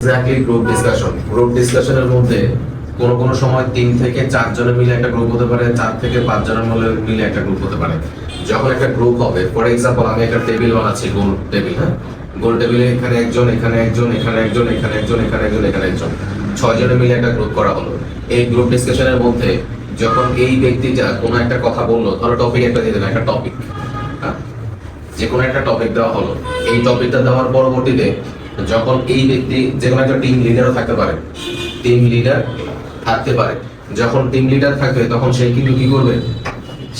Exactly group discussion group ডিসকাশনের মধ্যে কোনো কোনো সময় তিন থেকে চার জনের মিলে একটা গ্রুপ হতে পারে, চার থেকে পাঁচ জনের মিলে একটা গ্রুপ হতে পারে। যখন একটা গ্রুপ হবে ফর এক্সাম্পল আমি একটা টেবিল বানাচ্ছি, গোল টেবিল হ্যাঁ? গোল টেবিলে এখানে একজন এখানে একজন এখানে একজন এখানে একজন এখানে একজন এখানে একজন। ছয় জনের মিলে একটা গ্রুপ করা হলো। এই গ্রুপ ডিসকাশনের মধ্যে যখন এই ব্যক্তিটা কোনো একটা কথা বলল, ধরো টপিক একটা দেবে একটা টপিক যে কোনো একটা টপিক দেওয়া হলো। এই টপিকটা দেওয়ার পরবর্তীতে যখন এই ব্যক্তি যে কোনো একটা টিম লিডারও থাকতে পারে টিম লিডার থাকতে পারে। যখন টিম লিডার থাকবে, তখন সে কিন্তু কি করবে?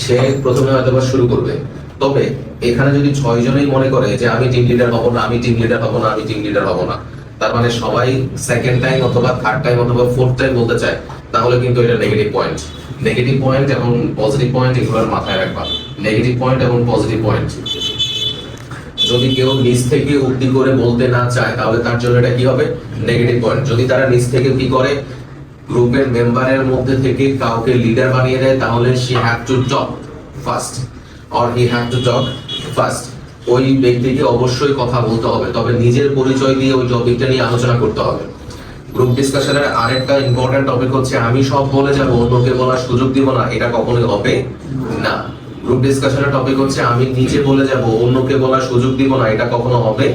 সে প্রথমে হয়তো শুরু করবে। তবে এখানে যদি ছয় জনেই মনে করে যে আমি টিম লিডার হব না, আমি টিম লিডার হব না, আমি টিম লিডার হব না, তার মানে সবাই সেকেন্ড টাইম অথবা থার্ড টাইম অথবা ফোর্থ টাইম বলতে চায়, তাহলে কিন্তু এটা নেগেটিভ পয়েন্ট নেগেটিভ পয়েন্ট এবং পজিটিভ পয়েন্ট এগুলোর মাথায় রাখবা। নেগেটিভ পয়েন্ট এবং পজিটিভ পয়েন্ট যদি কেউ নিজ থেকে উক্তি করে বলতে না চায়, তাহলে তার জন্য এটা কি হবে? নেগেটিভ পয়েন্ট যদি তারা নিজ থেকে কি করে? গ্রুপের মেম্বারের মধ্যে থেকে কাউকে লিডার বানিয়ে দেয়, তাহলে she have to talk first or he have to talk first ওই ব্যক্তিকে অবশ্যই কথা বলতে হবে। তবে নিজের পরিচয় দিয়ে ওই টপিকটা নিয়ে আলোচনা করতে হবে। গ্রুপ ডিসকাশনের আরেকটা ইম্পর্টেন্ট টপিক হচ্ছে, আমি সব বলে যাব, অন্যকে বলার সুযোগ দিব না, এটা কখনোই হবে না। গ্রুপ ডিসকাশনের টপিক হচ্ছে আমি নিজে বলে যাব অন্যকে বলার সুযোগ দিব না এটা কখনো হবে?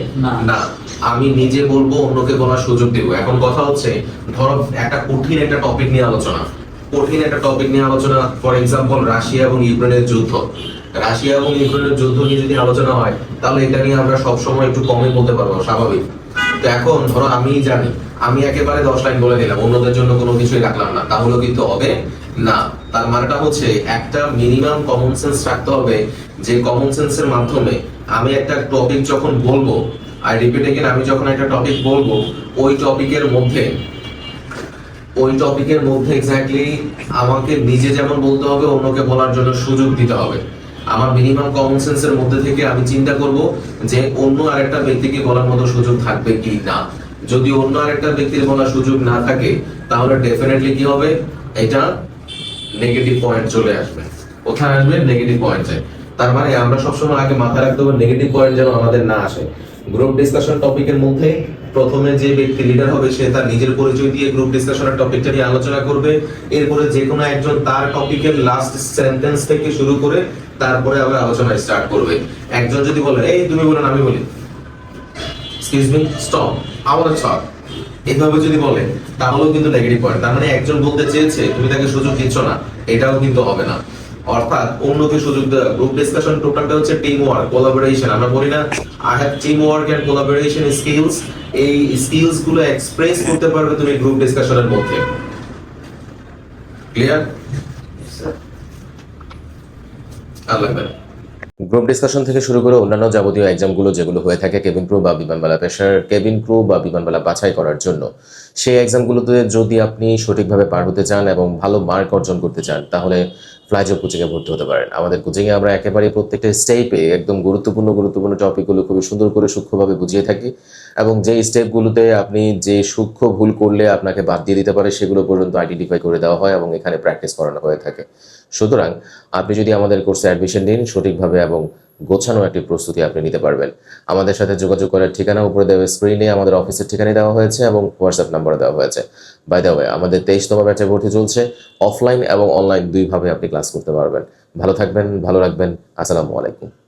না। আমি নিজে বলব অন্যকে বলার সুযোগ দিব। এখন কথা হচ্ছে ধরো একটা কঠিন একটা টপিক নিয়ে আলোচনা। কঠিন একটা টপিক নিয়ে আলোচনা ফর এক্সাম্পল রাশিয়া এবং ইউক্রেনের যুদ্ধ। রাশিয়া এবং ইউক্রেনের যুদ্ধ নিয়ে যদি আলোচনা হয় তাহলে এটা নিয়ে আমরা সবসময় একটু কমই বলতে পারব স্বাভাবিক। তো এখন ধরো আমি জানি আমি একেবারে দশ লাইন বলে দিলাম অন্যদের জন্য কোনো কিছুই রাখলাম না তাহলে কিন্তু হবে। না, তার মানেটা হচ্ছে একটা মিনিমাম কমন সেন্স রাখতে হবে যে কমন সেন্সের মাধ্যমে আমি একটা টপিক যখন বলব আর রিপিট এগেন আমি যখন একটা টপিক বলব, ওই টপিকের মধ্যে, ওই টপিকের মধ্যে এক্স্যাক্টলি আমাকে নিজে যেমন বলতে হবে, অন্যকে বলার জন্য সুযোগ দিতে হবে। আমার মিনিমাম কমন সেন্সের মধ্যে থেকে আমি চিন্তা করব যে অন্য আরেকটা ব্যক্তিকে বলার মতো সুযোগ থাকবে কি না। যদি অন্য আরেকটা ব্যক্তির বলার সুযোগ না থাকে, তাহলে ডেফিনেটলি কি হবে? এটা নেগেটিভ পয়েন্ট চলে আসবে। কোথায় আসবে? নেগেটিভ পয়েন্টে তার মানে আমরা সবসময় আগে মাথায় রাখতে হবে নেগেটিভ পয়েন্ট যেন আমাদের না আসে। গ্রুপ ডিসকাশন টপিকের মধ্যে প্রথমে যে ব্যক্তি লিডার হবে, সে তার নিজের পরিচয় দিয়ে গ্রুপ ডিসকাশনের টপিকটা নিয়ে আলোচনা করবে। এরপরে যে কোনো একজন তার টপিকের লাস্ট সেন্টেন্স থেকে শুরু করে তারপরে আবার আলোচনা স্টার্ট করবে। একজন যদি বলে, এই তুমি বলেন, আমি বলি। এক্সকিউজ মি স্টপ আমাদের স্টপ এইভাবে যদি বলে তাহলেও কিন্তু নেগেটিভ পয়েন্ট তার মানে একজন বলতে চেয়েছে তুমি তাকে সুযোগ দিচ্ছ না এটাও কিন্তু হবে না। অর্থাৎ অন্যকে সুযোগ দেওয়া গ্রুপ ডিসকাশন টোটালটা হচ্ছে টিম ওয়ার্ক কোলাবোরেশন আমরা বলি না I have team work and collaboration skills এই স্কিলসগুলো এক্সপ্রেস করতে পারবে তুমি গ্রুপ ডিসকাশনের মধ্যে। ক্লিয়ার আল্লাহ গ্রুপ ডিসকাশন থেকে শুরু করে অন্যান্য যাবতীয় এক্সামগুলো যেগুলো হয়ে থাকে কেবিন ক্রু বা বিমানবালা পেশার কেবিন ক্রু বা বিমানবালা বাছাই করার জন্য। সেই এক্সামগুলোতে যদি আপনি সঠিকভাবে পার হতে চান এবং ভালো মার্ক অর্জন করতে চান, তাহলে ফ্লাইজব কোচিংয়ে ভর্তি হতে পারেন। আমাদের কোচিংয়ে আমরা একেবারে প্রত্যেকটা স্টেপে একদম গুরুত্বপূর্ণ গুরুত্বপূর্ণ টপিকগুলো খুবই সুন্দর করে সূক্ষ্মভাবে বুঝিয়ে থাকি এবং যে স্টেপগুলোতে আপনি যে সূক্ষ্ম ভুল করলে আপনাকে বাদ দিয়ে দিতে পারে, সেগুলো পর্যন্ত আইডেন্টিফাই করে দেওয়া হয় এবং এখানে প্র্যাকটিস করানো হয়ে থাকে। সুতরাং আপনি যদি আমাদের কোর্সে অ্যাডমিশন নিন সঠিকভাবে এবং গোছানো একটি প্রস্তুতি আপনি নিতে পারবেন। আমাদের সাথে যোগাযোগ করার ঠিকানা উপরে দেওয়া স্ক্রিনে আমাদের অফিসের ঠিকানা দেওয়া হয়েছে এবং হোয়াটসঅ্যাপ নাম্বার দেওয়া হয়েছে। বাই দা ওয়ে আমাদের তেইশতম ব্যাচে ভর্তি চলছে। অফলাইন এবং অনলাইন দুইভাবে আপনি ক্লাস করতে পারবেন। ভালো থাকবেন, ভালো রাখবেন। আসসালামু আলাইকুম।